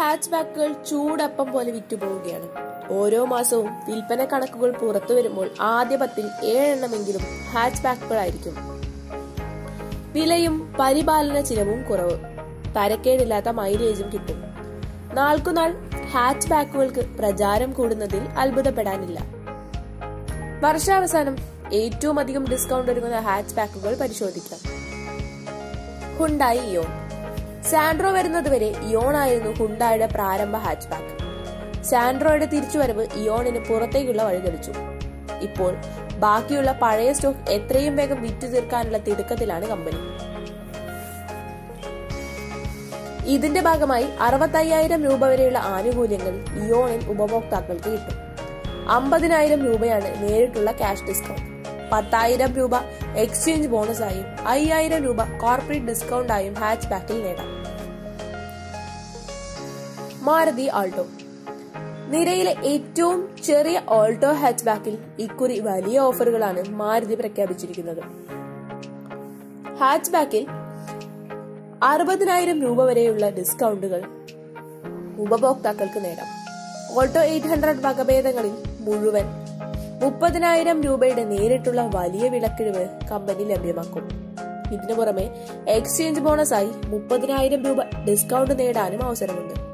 Hatch ബാക്കുകൾ ചൂടപ്പം പോലെ വിറ്റുപോവുകയാണ്. ഓരോ മാസവും വിൽപ്പന കണക്കുകൾ പുറത്തു വരുമ്പോൾ ആദ്യ പത്തിൽ ഏഴെണ്ണമെങ്കിലും ഹാച്ച് ബാക്കുകളായിരിക്കും വിലയും പരിപാലന ചിലവും കുറവ്. തരക്കേടില്ലാത്ത മൈലേജും കിട്ടും. നാൾക്കുനാൾ ഹാച്ച് ബാക്കുകൾക്ക് പ്രചാരം കൂടുന്നതിൽ അത്ഭുതപ്പെടാനില്ല. വർഷാവസാനം ഏറ്റവും അധികം ഡിസ്കൗണ്ട് ഒരുങ്ങുന്ന ഹാച്ച് ബാക്കുകൾ പരിശോധിക്കാം. ഹുണ്ടായി ഇയോൺ സാൻഡ്രോ വരുന്നതുവരെ ഇയോൺ ആയിരുന്നു ഹുണ്ടായുടെ പ്രാരംഭ ഹാച്ച്ബാക്ക്. സാൻഡ്രോയുടെ തിരിച്ചുവരവ് ഇയോണിന് പുറത്തേക്കുള്ള വഴി തെളിച്ചു ഇപ്പോൾ ബാക്കിയുള്ള പഴയ സ്റ്റോക്ക് എത്രയും വേഗം വിറ്റു തീർക്കാനുള്ള തിടുക്കത്തിലാണ് കമ്പനി. ഇതിന്റെ ഭാഗമായി അറുപത്തയ്യായിരം രൂപ വരെയുള്ള ആനുകൂല്യങ്ങൾ ഇയോണിൽ ഉപഭോക്താക്കൾക്ക് കിട്ടും. അമ്പതിനായിരം രൂപയാണ് നേരിട്ടുള്ള ക്യാഷ് ഡിസ്കൗണ്ട്. പത്തായിരം രൂപ എക്സ്ചേഞ്ച് ബോണസായും അയ്യായിരം രൂപ കോർപ്പറേറ്റ് ഡിസ്കൗണ്ടായും ഹാച്ച് ബാക്കിൽ നേടാം. മാരുതി ആൾട്ടോ. നിരയിലെ ഏറ്റവും ചെറിയ ഓൾട്ടോ ഹാച്ച് ബാക്കിൽ ഇക്കുറി വലിയ ഓഫറുകളാണ് മാരുതി പ്രഖ്യാപിച്ചിരിക്കുന്നത്. ഹാച്ച് ബാക്കിൽ അറുപതിനായിരം രൂപ വരെയുള്ള ഡിസ്കൗണ്ടുകൾ ഉപഭോക്താക്കൾക്ക് നേടാം. ഓൾട്ടോ എയ്റ്റ് ഹൺഡ്രഡ് വകഭേദങ്ങളിൽ മുഴുവൻ മുപ്പതിനായിരം രൂപയുടെ നേരിട്ടുള്ള വലിയ വിലക്കിഴിവ് കമ്പനി ലഭ്യമാക്കും. ഇതിനു പുറമെ എക്സ്ചേഞ്ച് ബോണസായി മുപ്പതിനായിരം രൂപ ഡിസ്കൗണ്ട് നേടാനും അവസരമുണ്ട്.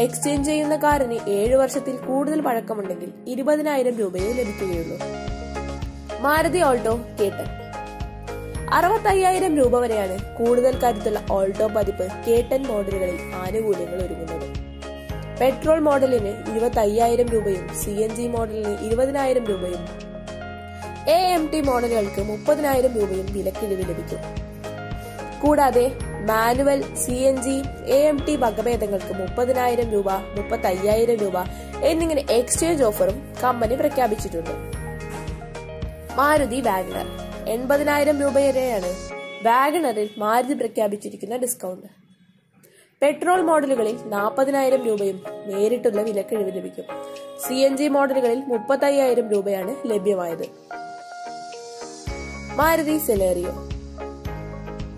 എക്സ്ചേഞ്ച് ചെയ്യുന്ന കാറിന് ഏഴു വർഷത്തിൽ കൂടുതൽ പഴക്കമുണ്ടെങ്കിൽ ഇരുപതിനായിരം രൂപയെ ലഭിക്കുകയുള്ളൂ. മാരുതി ഓൾട്ടോ കേട്ടൻ അറുപത്തയ്യായിരം രൂപ വരെയാണ് കൂടുതൽ കരുത്തുള്ള ഓൾട്ടോ പതിപ്പ് കേട്ടൻ മോഡലുകളിൽ ആനുകൂല്യങ്ങൾ ഒരുങ്ങുന്നത്. പെട്രോൾ മോഡലിന് ഇരുപത്തി അയ്യായിരം രൂപയും സി എൻ ജി മോഡലിന് ഇരുപതിനായിരം രൂപയും എ എം ടി മോഡലുകൾക്ക് മുപ്പതിനായിരം രൂപയും വിലക്കിഴിവ് ലഭിക്കും. കൂടാതെ manual C N G A M T വകഭേദങ്ങൾക്ക് മുപ്പതിനായിരം രൂപ മുപ്പത്തി അയ്യായിരം രൂപ എന്നിങ്ങനെ എക്സ്ചേഞ്ച് ഓഫറും കമ്പനി പ്രഖ്യാപിച്ചിട്ടുണ്ട്. മാരുതി വാഗണർ എൺപതിനായിരം രൂപ വരെയാണ് വാഗണറിൽ മാരുതി പ്രഖ്യാപിച്ചിരിക്കുന്ന ഡിസ്കൗണ്ട് പെട്രോൾ മോഡലുകളിൽ നാൽപ്പതിനായിരം രൂപയും നേരിട്ടുള്ള വിലക്കിഴിവ് ലഭിക്കും. സി എൻ ജി മോഡലുകളിൽ മുപ്പത്തയ്യായിരം രൂപയാണ് ലഭ്യമായത്. മാരുതി സെലേറിയോ.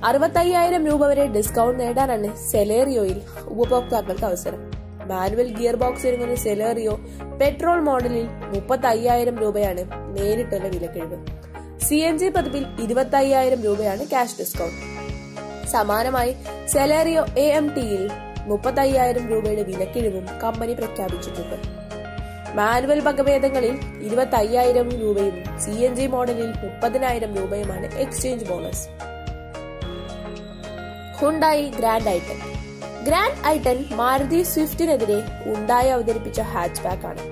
അറുപത്തയ്യായിരം രൂപ വരെ ഡിസ്കൗണ്ട് നേടാനാണ് സെലേറിയോയിൽ ഉപഭോക്താക്കൾക്ക് അവസരം. മാനുവൽ ഗിയർ ബോക്സ് ഒരുങ്ങുന്ന സെലേറിയോ പെട്രോൾ മോഡലിൽ മുപ്പത്തി അയ്യായിരം രൂപയാണ് നേരിട്ടുള്ള വിലക്കിഴിവ്. സി എൻ ജി പതിപ്പിൽ ഇരുപത്തി അയ്യായിരം രൂപയാണ് ക്യാഷ് ഡിസ്കൗണ്ട് സമാനമായി സെലേറിയോ എ എം ടിയിൽ മുപ്പത്തി അയ്യായിരം രൂപയുടെ വിലക്കിഴിവും കമ്പനി പ്രഖ്യാപിച്ചിട്ടുണ്ട്. മാനുവൽ വകഭേദങ്ങളിൽ ഇരുപത്തി അയ്യായിരം രൂപയും സി എൻ ജി മോഡലിൽ മുപ്പതിനായിരം രൂപയുമാണ് exchange bonus Hyundai grand i ten grand i ten Maruti സ്വിഫ്റ്റിനെതിരെ ഉണ്ടായി അവതരിപ്പിച്ച ഹാച്ച് ബാക്ക് ആണ്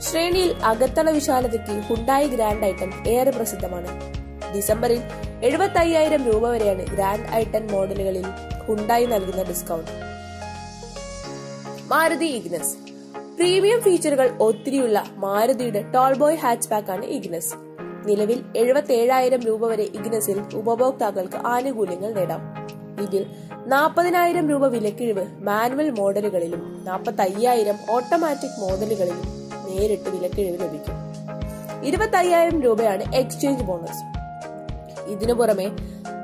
ശ്രേണിയിൽ അകത്തള വിശാലതയ്ക്ക് ഹുണ്ടായി ഗ്രാൻഡ് ഐട്ടൺ ഏറെ പ്രസിദ്ധമാണ്. ഡിസംബറിൽ എഴുപത്തി അയ്യായിരം രൂപ വരെയാണ് ഗ്രാൻഡ് ഐട്ടൺ മോഡലുകളിൽ ഹുണ്ടായി നൽകുന്ന ഡിസ്കൗണ്ട്. മാരുതി ഇഗ്നസ്. പ്രീമിയം ഫീച്ചറുകൾ ഒത്തിരിയുള്ള മാരുതിയുടെ ടോൾ ബോയ് ഹാച്ച് ബാക്ക് ആണ് ഇഗ്നസ്. നിലവിൽ എഴുപത്തി ഏഴായിരം രൂപ വരെ ഇഗ്നസിൽ ഉപഭോക്താക്കൾക്ക് ആനുകൂല്യങ്ങൾ നേടാം. ഇതിൽ നാൽപ്പതിനായിരം രൂപ വിലക്കിഴിവ് മാനുവൽ മോഡലുകളിലും നാൽപ്പത്തി അയ്യായിരം ഓട്ടോമാറ്റിക് മോഡലുകളിലും നേരിട്ട് വിലക്കിഴിവ് ലഭിക്കും. ഇരുപത്തി അയ്യായിരം രൂപയാണ് എക്സ്ചേഞ്ച് ബോണസ്. ഇതിനു പുറമെ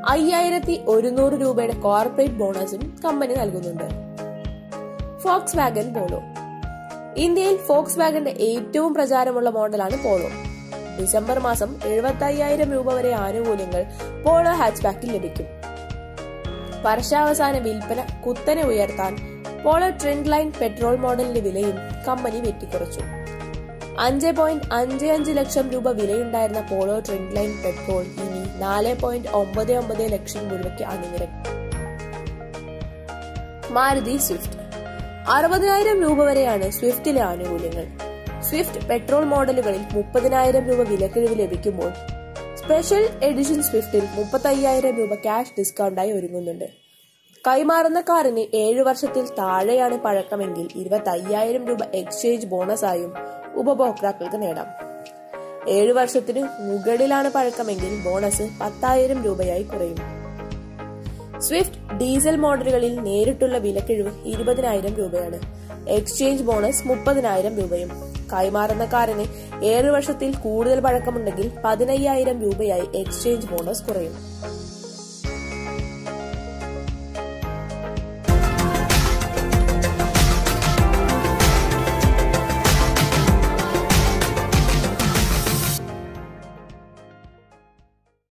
അയ്യായിരത്തി ഒരുന്നൂറ് രൂപയുടെ കോർപ്പറേറ്റ് ബോണസും കമ്പനി നൽകുന്നുണ്ട്. Volkswagen Polo. ഇന്ത്യയിൽ ഫോക്സ് വാഗന്റെ ഏറ്റവും പ്രചാരമുള്ള മോഡലാണ് പോളോ. ഡിസംബർ മാസം എഴുപത്തി രൂപ വരെ ആനുകൂല്യങ്ങൾ പോളോ ഹാച്ച് ബാക്കിൽ ലഭിക്കും. വർഷാവസാന വിൽപ്പന കുത്തനെ ഉയർത്താൻ പോളോ ട്രെൻഡ് ലൈൻ പെട്രോൾ മോഡലിന്റെ വിലയും കമ്പനി വെട്ടിക്കുറച്ചു. അഞ്ച് പോയിന്റ് അഞ്ച് അഞ്ച് ലക്ഷം രൂപ വിലയുണ്ടായിരുന്ന പോളോ ട്രെൻഡ് ലൈൻ പെട്രോൾ ഇനി നാല് പോയിന്റ് ഒമ്പത് ഒമ്പത് ലക്ഷം രൂപയ്ക്ക് അണിനിരക്കും. മാരുതി സ്വിഫ്റ്റ്. അറുപതിനായിരം രൂപ വരെയാണ് സ്വിഫ്റ്റിലെ ആനുകൂല്യങ്ങൾ. സ്വിഫ്റ്റ് പെട്രോൾ മോഡലുകളിൽ മുപ്പതിനായിരം രൂപ വിലക്കിഴിവ് ലഭിക്കുമ്പോൾ സ്പെഷ്യൽ എഡിഷൻ സ്വിഫ്റ്റിൽ മുപ്പത്തയ്യായിരം രൂപ ക്യാഷ് ഡിസ്കൗണ്ടായി ഒരുങ്ങുന്നുണ്ട്. കൈമാറുന്ന കാറിന് ഏഴു വർഷത്തിൽ താഴെയാണ് പഴക്കമെങ്കിൽ ഇരുപത്തി അയ്യായിരം രൂപ എക്സ്ചേഞ്ച് ബോണസായും ഉപഭോക്താക്കൾക്ക് നേടാം. ഏഴു വർഷത്തിന് മുകളിലാണ് പഴക്കമെങ്കിൽ ബോണസ് പത്തായിരം രൂപയായി കുറയും. സ്വിഫ്റ്റ് ഡീസൽ മോഡലുകളിൽ നേരിട്ടുള്ള വിലക്കിഴിവ് ഇരുപതിനായിരം രൂപയാണ്. എക്സ്ചേഞ്ച് ബോണസ് മുപ്പതിനായിരം രൂപയും കൈമാറുന്ന കാറിന് ഏഴ് വർഷത്തിൽ കൂടുതൽ പഴക്കമുണ്ടെങ്കിൽ പതിനയ്യായിരം രൂപയായി എക്സ്ചേഞ്ച് ബോണസ് കുറയും.